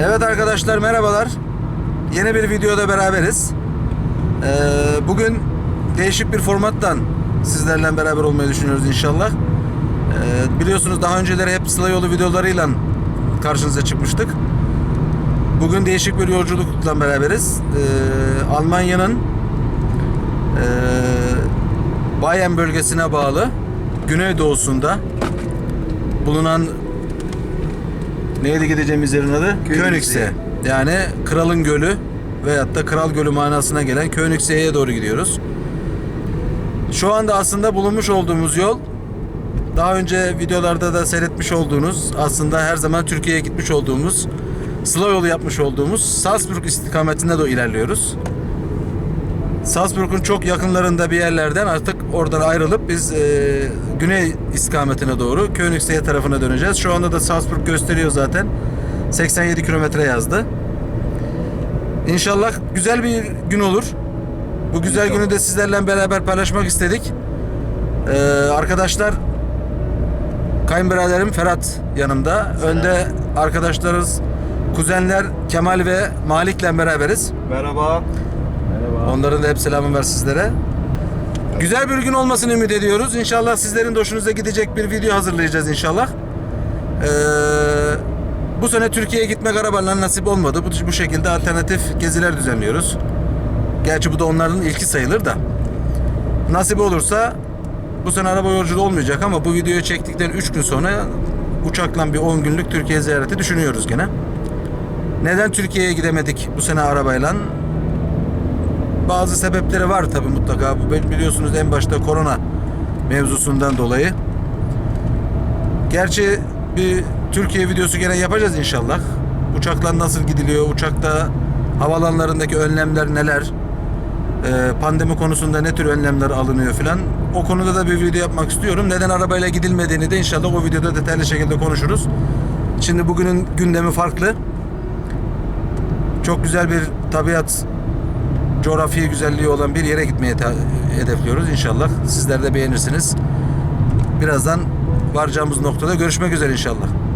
Evet arkadaşlar merhabalar. Yeni bir videoda beraberiz. Ee, bugün değişik bir formattan sizlerle beraber olmayı düşünüyoruz inşallah. Ee, biliyorsunuz daha önceleri hep Sıla Yolu videolarıyla karşınıza çıkmıştık. Bugün değişik bir yolculukla beraberiz. Ee, Almanya'nın ee, Bayern bölgesine bağlı güneydoğusunda bulunan neydi gideceğimiz yerin adı? Königssee. Yani Kralın Gölü veyahut da Kral Gölü manasına gelen Königsee'ye doğru gidiyoruz. Şu anda aslında bulunmuş olduğumuz yol daha önce videolarda da seyretmiş olduğunuz aslında her zaman Türkiye'ye gitmiş olduğumuz Sıla yolu yapmış olduğumuz Salzburg istikametinde de ilerliyoruz. Salzburg'un çok yakınlarında bir yerlerden artık oradan ayrılıp biz e, güney istikametine doğru Königssee tarafına döneceğiz. Şu anda da Salzburg gösteriyor zaten. 87 kilometre yazdı. İnşallah güzel bir gün olur. Bu güzel İnşallah. günü de sizlerle beraber paylaşmak istedik. Ee, arkadaşlar kayınbiraderim Ferhat yanımda. Önde arkadaşlarımız kuzenler Kemal ve Malik'le beraberiz. Merhaba. Onların da hep selamı var sizlere. Güzel bir gün olmasını ümit ediyoruz. İnşallah sizlerin de hoşunuza gidecek bir video hazırlayacağız inşallah. Ee, bu sene Türkiye'ye gitmek arabayla nasip olmadı. Bu, bu şekilde alternatif geziler düzenliyoruz. Gerçi bu da onların ilki sayılır da. Nasip olursa bu sene araba yolculuğu olmayacak ama bu videoyu çektikten 3 gün sonra uçakla bir 10 günlük Türkiye ziyareti düşünüyoruz gene. Neden Türkiye'ye gidemedik bu sene arabayla? Bazı sebepleri var tabi mutlaka. Bu bili- biliyorsunuz en başta korona mevzusundan dolayı. Gerçi bir Türkiye videosu gene yapacağız inşallah. Uçaklar nasıl gidiliyor? Uçakta havalanlarındaki önlemler neler? Ee, pandemi konusunda ne tür önlemler alınıyor filan. O konuda da bir video yapmak istiyorum. Neden arabayla gidilmediğini de inşallah o videoda detaylı şekilde konuşuruz. Şimdi bugünün gündemi farklı. Çok güzel bir tabiat coğrafi güzelliği olan bir yere gitmeye hedefliyoruz inşallah. Sizler de beğenirsiniz. Birazdan varacağımız noktada görüşmek üzere inşallah.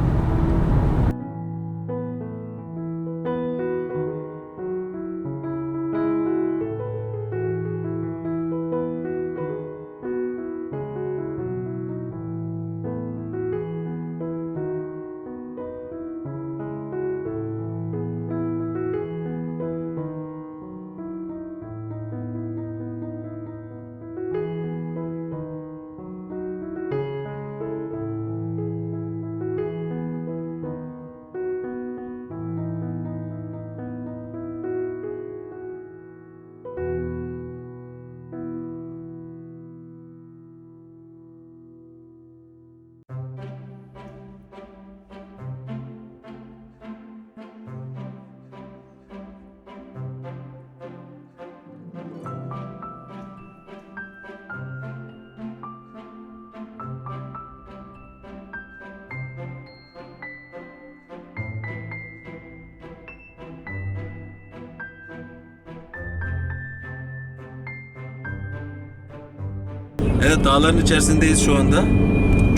Evet dağların içerisindeyiz şu anda.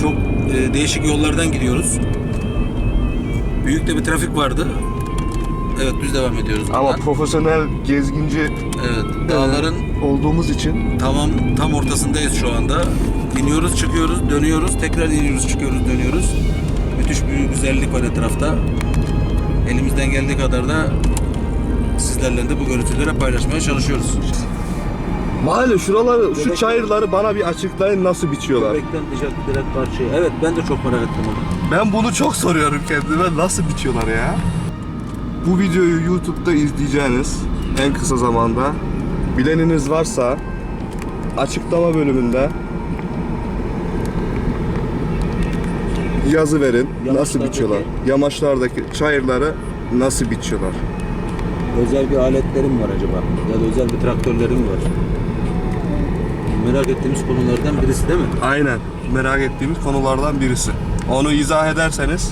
Çok e, değişik yollardan gidiyoruz. Büyük de bir trafik vardı. Evet düz devam ediyoruz. Ama buradan. profesyonel gezginci evet dağların olduğumuz için tamam tam ortasındayız şu anda. İniyoruz, çıkıyoruz, dönüyoruz, tekrar iniyoruz, çıkıyoruz, dönüyoruz. Müthiş bir güzellik var etrafta. Elimizden geldiği kadar da sizlerle de bu görüntüleri paylaşmaya çalışıyoruz. Mahalle şuraları, şu Göbek- çayırları bana bir açıklayın nasıl biçiyorlar. Göbekten direkt, direkt karşıya. Evet ben de çok merak ettim onu. Ben bunu çok soruyorum kendime nasıl biçiyorlar ya. Bu videoyu YouTube'da izleyeceğiniz en kısa zamanda bileniniz varsa açıklama bölümünde yazı verin. Nasıl Yamaçlardaki- biçiyorlar? Yamaçlardaki çayırları nasıl biçiyorlar? Özel bir aletlerim var acaba? Ya da özel bir traktörlerim var. Merak ettiğimiz konulardan birisi değil mi? Aynen. Merak ettiğimiz konulardan birisi. Onu izah ederseniz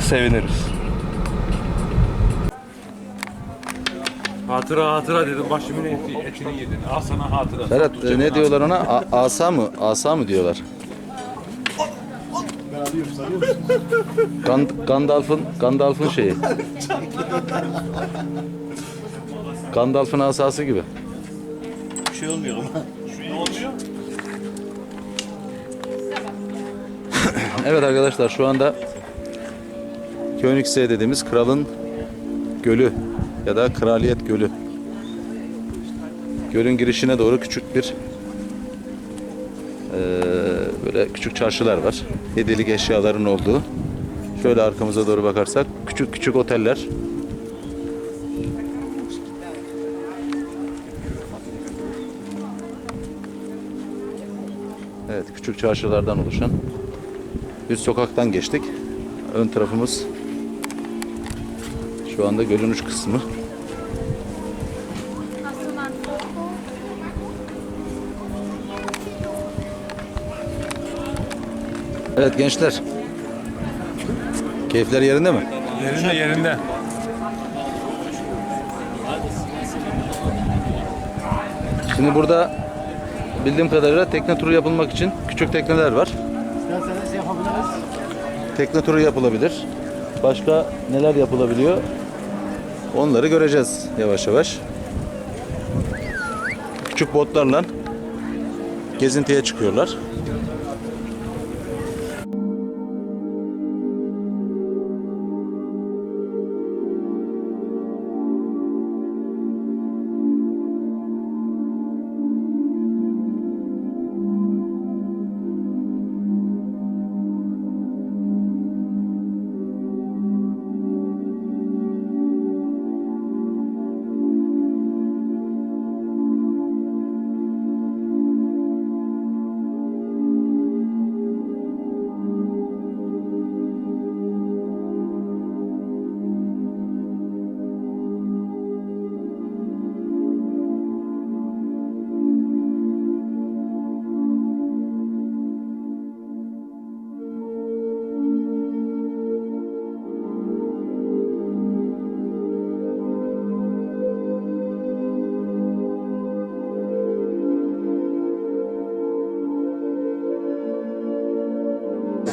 seviniriz. Hatıra hatıra dedim başımın eti, etini yedin. Al sana hatıra. Berat e, ne diyorlar ona? A- asa mı? Asa mı diyorlar? Gand Gandalf'ın Gandalf'ın şeyi. Gandalf'ın asası gibi. Bir şey olmuyor ama. Evet arkadaşlar şu anda Königsee dediğimiz kralın gölü ya da kraliyet gölü. Gölün girişine doğru küçük bir eee, böyle küçük çarşılar var. Hediyelik eşyaların olduğu. Şöyle arkamıza doğru bakarsak küçük küçük oteller. Evet küçük çarşılardan oluşan bir sokaktan geçtik. Ön tarafımız şu anda gölün uç kısmı. Evet gençler. Keyifler yerinde mi? Yerinde yerinde. Şimdi burada bildiğim kadarıyla tekne turu yapılmak için küçük tekneler var. İsterseniz yapabiliriz. Tekne turu yapılabilir. Başka neler yapılabiliyor? Onları göreceğiz yavaş yavaş. Küçük botlarla gezintiye çıkıyorlar.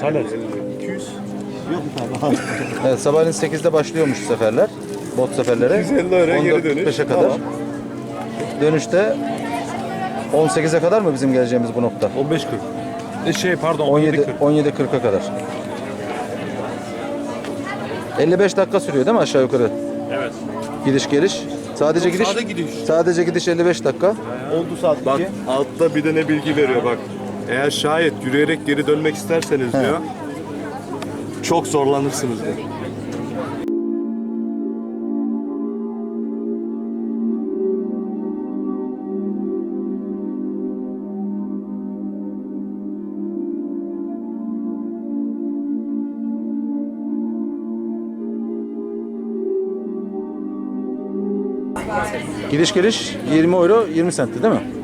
Salet. Yok mu tabii? Evet sabahleyin 8'de başlıyormuş seferler. Bot seferleri. 250 oraya geri dönüş. 14.45'e kadar. Tamam. Dönüşte 18'e kadar mı bizim geleceğimiz bu nokta? 15.40. E şey pardon 17 17.40. 17.40'a kadar. 55 dakika sürüyor değil mi aşağı yukarı? Evet. Gidiş geliş. Sadece gidiş. Sade gidiş. Sadece gidiş 55 dakika. Oldu saat Bak 2. altta bir de ne bilgi veriyor bak. Eğer şayet yürüyerek geri dönmek isterseniz diyor. Çok zorlanırsınız diyor. Gidiş geliş 20 euro 20 sentti değil mi?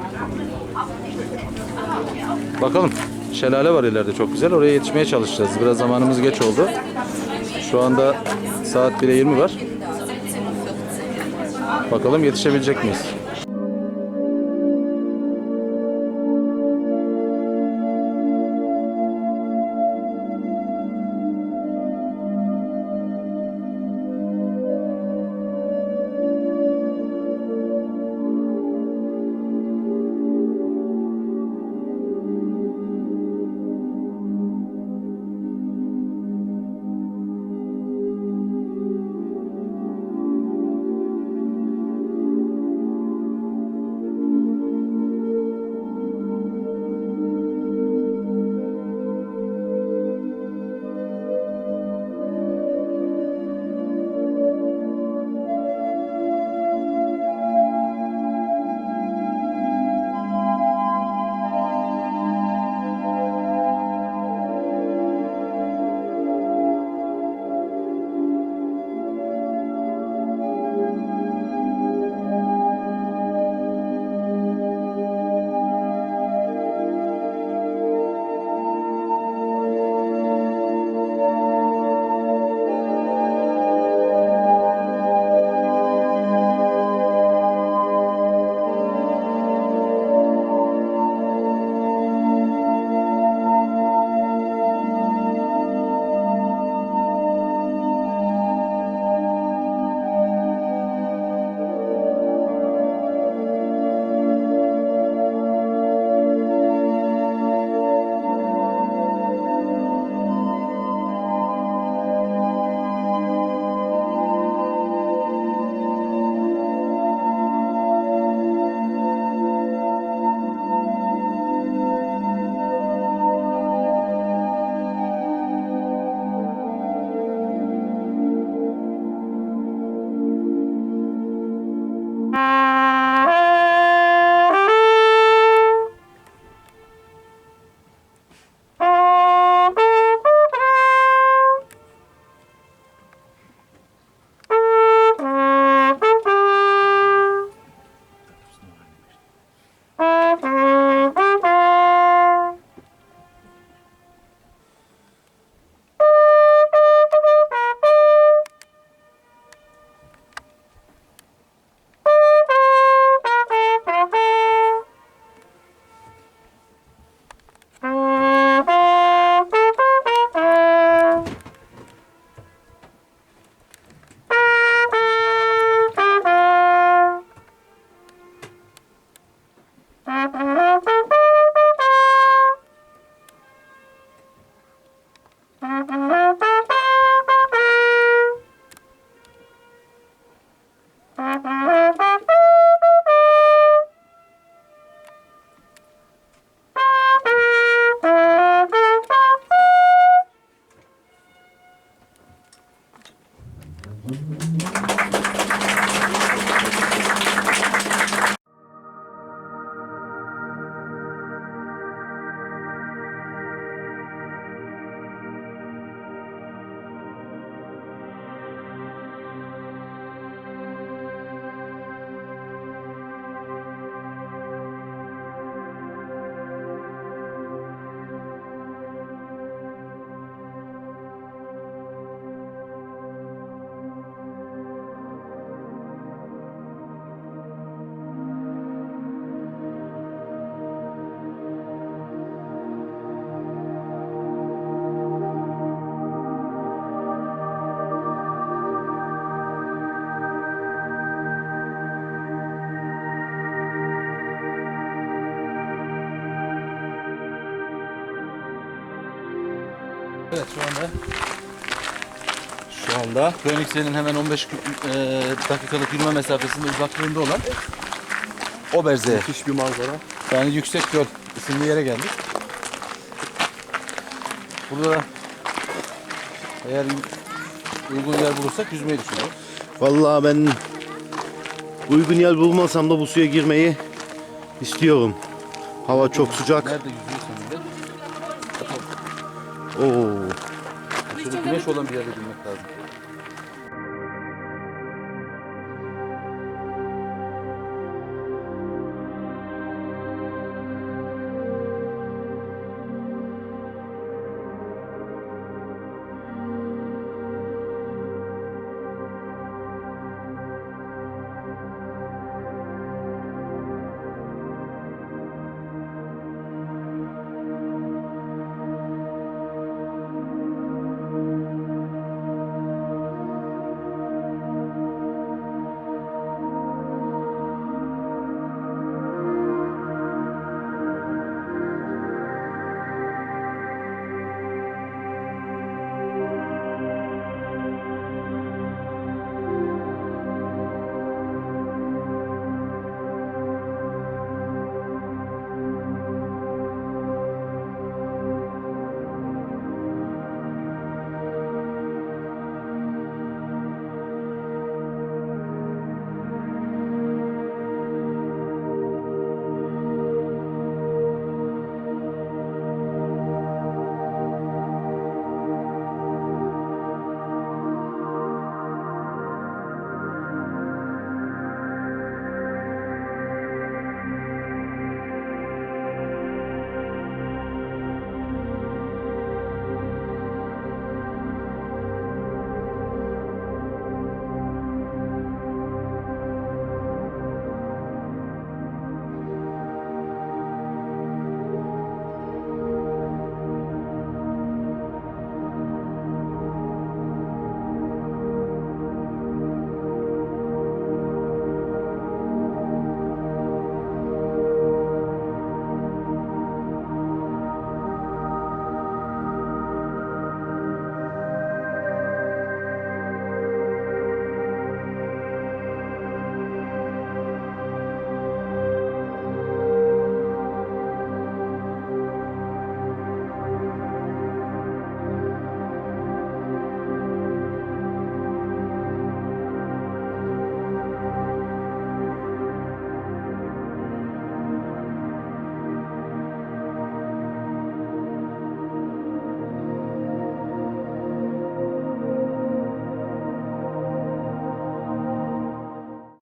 Bakalım. Şelale var ileride çok güzel. Oraya yetişmeye çalışacağız. Biraz zamanımız geç oldu. Şu anda saat 1'e 20 var. Bakalım yetişebilecek miyiz? Evet şu anda Phoenix'in hemen 15 kü- e, dakikalık yürüme mesafesinde uzaklığında olan Oberze müthiş bir manzara. yani Yüksek Göl isimli yere geldik. Burada eğer uygun yer bulursak yüzmeyi düşünüyoruz. Vallahi ben uygun yer bulmasam da bu suya girmeyi istiyorum. Hava çok sıcak. Nerede yüzüyorsan bile Oo. Şöyle güneş olan bir yerde girmek lazım.